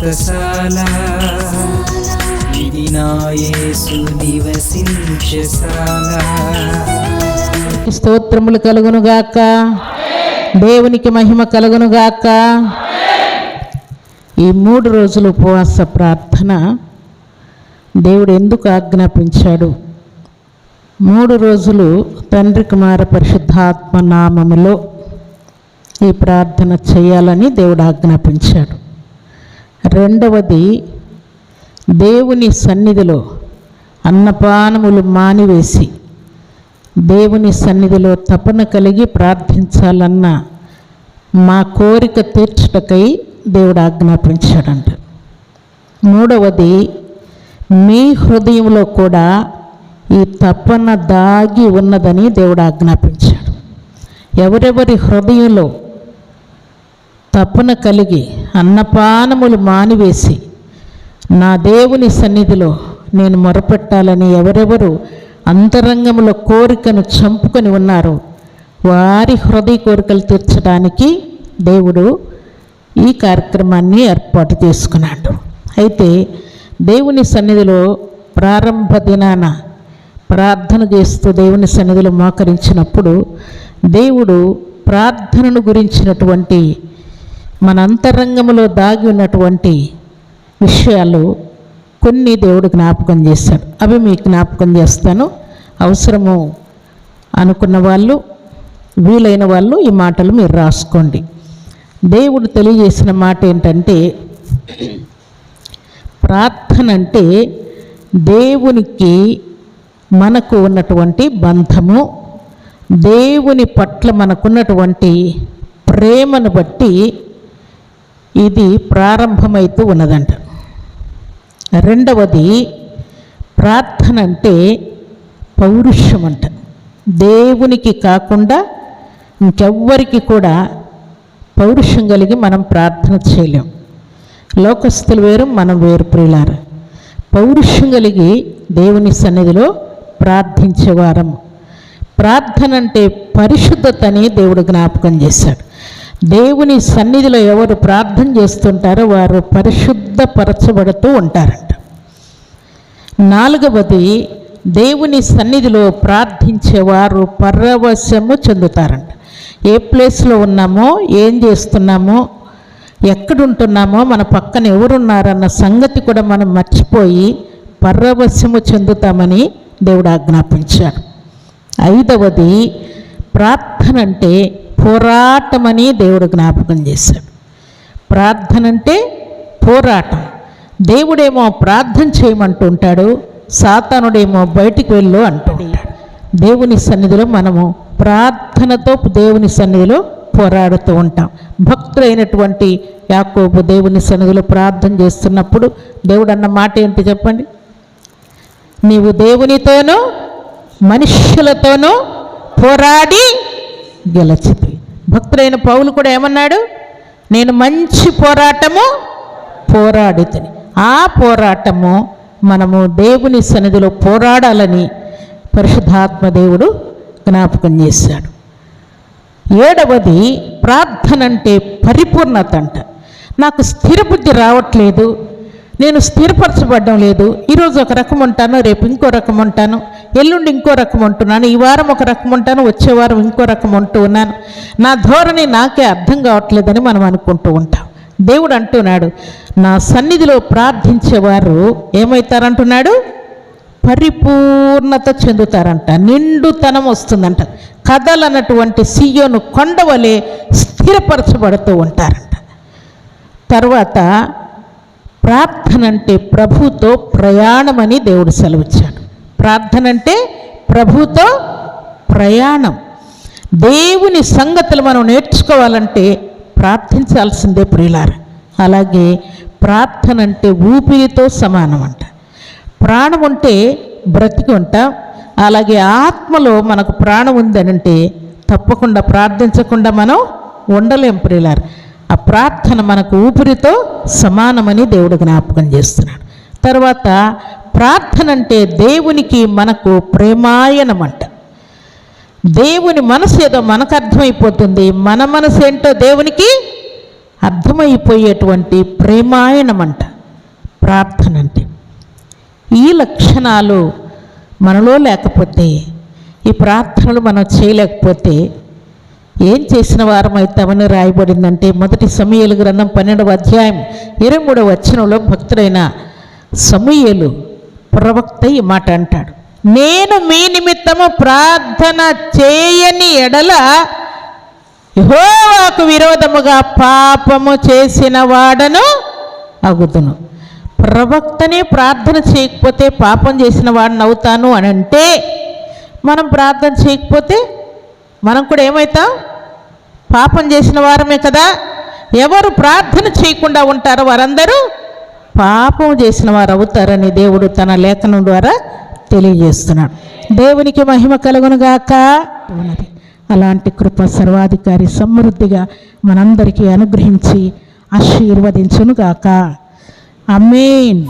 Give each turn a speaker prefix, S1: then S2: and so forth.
S1: వ్రతశాల ఇది నివసించశాల
S2: స్తోత్రములు కలుగునుగాక దేవునికి మహిమ కలుగునుగాక ఈ మూడు రోజులు ఉపవాస ప్రార్థన. దేవుడు ఎందుకు ఆజ్ఞాపించాడు? మూడు రోజులు తండ్రి కుమార పరిశుద్ధాత్మ నామములో ఈ ప్రార్థన చేయాలని దేవుడు ఆజ్ఞాపించాడు. రెండవది దేవుని సన్నిధిలో అన్నపానములు మానివేసి దేవుని సన్నిధిలో తపన కలిగి ప్రార్థించాలన్న మా కోరిక తీర్చుటకై దేవుడు ఆజ్ఞాపించాడంట. మూడవది మీ హృదయంలో కూడా ఈ తపన దాగి ఉన్నదని దేవుడు ఆజ్ఞాపించాడు. ఎవరెవరి హృదయంలో తపన కలిగి అన్నపానములు మానివేసి నా దేవుని సన్నిధిలో నేను మొరపెట్టాలని ఎవరెవరు అంతరంగములో కోరికను చంపుకొని ఉన్నారో వారి హృదయ కోరికలు తీర్చడానికి దేవుడు ఈ కార్యక్రమాన్ని ఏర్పాటు చేసుకున్నాడు. అయితే దేవుని సన్నిధిలో ప్రారంభ దినాన ప్రార్థన చేస్తూ దేవుని సన్నిధిలో మోకరించినప్పుడు దేవుడు ప్రార్థనను గురించినటువంటి మన అంతరంగంలో దాగి ఉన్నటువంటి విషయాలు కొన్ని దేవుడు జ్ఞాపకం చేస్తాడు. అవి మీకు జ్ఞాపకం చేస్తాను. అవసరము అనుకున్న వాళ్ళు వీలైన వాళ్ళు ఈ మాటలు మీరు రాసుకోండి. దేవుడు తెలియజేసిన మాట ఏంటంటే ప్రార్థన అంటే దేవునికి మనకు ఉన్నటువంటి బంధము దేవుని పట్ల మనకున్నటువంటి ప్రేమను బట్టి ఇది ప్రారంభమైతూ ఉన్నదంట. రెండవది ప్రార్థన అంటే పౌరుషం అంట దేవునికి కాకుండా ఇంకెవ్వరికి కూడా పౌరుషం కలిగి మనం ప్రార్థన చేయలేం. లోకస్తులు వేరు మనం వేరు ప్రియులారు. పౌరుషం కలిగి దేవుని సన్నిధిలో ప్రార్థించేవారం ప్రార్థన అంటే పరిశుద్ధతని దేవుడు జ్ఞాపకం చేశాడు. దేవుని సన్నిధిలో ఎవరు ప్రార్థన చేస్తుంటారో వారు పరిశుద్ధపరచబడుతూ ఉంటారంట. నాలుగవది దేవుని సన్నిధిలో ప్రార్థించేవారు పరవశము చెందుతారంట. ఏ ప్లేస్లో ఉన్నామో ఏం చేస్తున్నామో ఎక్కడుంటున్నామో మన పక్కన ఎవరున్నారన్న సంగతి కూడా మనం మర్చిపోయి పరవశము చెందుతామని దేవుడు ఆజ్ఞాపించాడు. ఐదవది ప్రార్థన అంటే పోరాటమని దేవుడు జ్ఞాపకం చేశాడు. ప్రార్థన అంటే పోరాటం. దేవుడేమో ప్రార్థన చేయమంటూ ఉంటాడు సాతానుడేమో బయటికి వెళ్ళు అంటూ ఉంటాడు. దేవుని సన్నిధిలో మనము ప్రార్థనతో దేవుని సన్నిధిలో పోరాడుతూ ఉంటాం. భక్తులైనటువంటి యాకోబు దేవుని సన్నిధిలో ప్రార్థన చేస్తున్నప్పుడు దేవుడు అన్న మాట ఏంటి చెప్పండి? నీవు దేవునితోనూ మనుష్యులతోనూ పోరాడి గెలచితి భక్తుడైన పౌలు కూడా ఏమన్నాడు? నేను మంచి పోరాటము పోరాడితిని. ఆ పోరాటము మనము దేవుని సన్నిధిలో పోరాడాలని పరిశుద్ధాత్మ దేవుడు జ్ఞాపకం చేశాడు. ఏడవది ప్రార్థన అంటే పరిపూర్ణత అంట నాకు స్థిర బుద్ధి రావట్లేదు నేను స్థిరపరచబడడం లేదు ఈరోజు ఒక రకం ఉంటాను రేపు ఇంకో రకం ఉంటాను ఎల్లుండి ఇంకో రకం ఉంటున్నాను ఈ వారం ఒక రకం ఉంటాను వచ్చే వారం ఇంకో రకం ఉంటూ ఉన్నాను. నా ధోరణి నాకే అర్థం కావట్లేదని మనం అనుకుంటూ ఉంటాం. దేవుడు అంటున్నాడు నా సన్నిధిలో ప్రార్థించేవారు ఏమవుతారంటున్నాడు? పరిపూర్ణత చెందుతారంట నిండుతనం వస్తుందంట. కథలన్నటువంటి సియోను కొండవలే స్థిరపరచబడుతూ ఉంటారంట. తర్వాత ప్రార్థన అంటే ప్రభుతో ప్రయాణమని దేవుడు సెలవిచ్చాడు. ప్రార్థన అంటే ప్రభుతో ప్రయాణం. దేవుని సంగతులు మనం నేర్చుకోవాలంటే ప్రార్థించాల్సిందే ప్రియులార. అలాగే ప్రార్థన అంటే ఊపిరితో సమానం అంట. ప్రాణం ఉంటే బ్రతికి ఉంటాం. అలాగే ఆత్మలో మనకు ప్రాణం ఉందనంటే తప్పకుండా ప్రార్థించకుండా మనం ఉండలేం ప్రియులారు. ఆ ప్రార్థన మనకు ఊపిరితో సమానమని దేవుడు జ్ఞాపకం చేస్తున్నాడు. తర్వాత ప్రార్థన అంటే దేవునికి మనకు ప్రేమాయణం అంట దేవుని మనసు ఏదో మనకు అర్థమైపోతుంది. మన మనసు ఏంటో దేవునికి అర్థమైపోయేటువంటి ప్రేమాయనమంట. ప్రార్థన అంటే ఈ లక్షణాలు మనలో లేకపోతే ఈ ప్రార్థనలు మనం చేయలేకపోతే ఏం చేసిన వారం అవుతామని రాయబడిందంటే మొదటి సమయలు గ్రంథం పన్నెండవ అధ్యాయం ఇరవై మూడవ వచనంలో భక్తుడైన సమూయేలు ప్రవక్త ఈ మాట అంటాడు. నేను మీ నిమిత్తము ప్రార్థన చేయని ఎడల యహోవాకు విరోధముగా పాపము చేసిన వాడను అగుతును ప్రవక్తనే ప్రార్థన చేయకపోతే పాపం చేసిన వాడిని అవుతాను అని అంటే మనం ప్రార్థన చేయకపోతే మనం కూడా ఏమవుతాం పాపం చేసిన వారమే కదా. ఎవరు ప్రార్థన చేయకుండా ఉంటారో వారందరూ పాపం చేసిన వారు అవుతారని దేవుడు తన లేఖనం ద్వారా తెలియజేస్తున్నాడు. దేవునికి మహిమ కలుగునుగాక. ఉన్నది. అలాంటి కృప సర్వాధికారి సమృద్ధిగా మనందరికీ అనుగ్రహించి ఆశీర్వదించునుగాక. అమేన్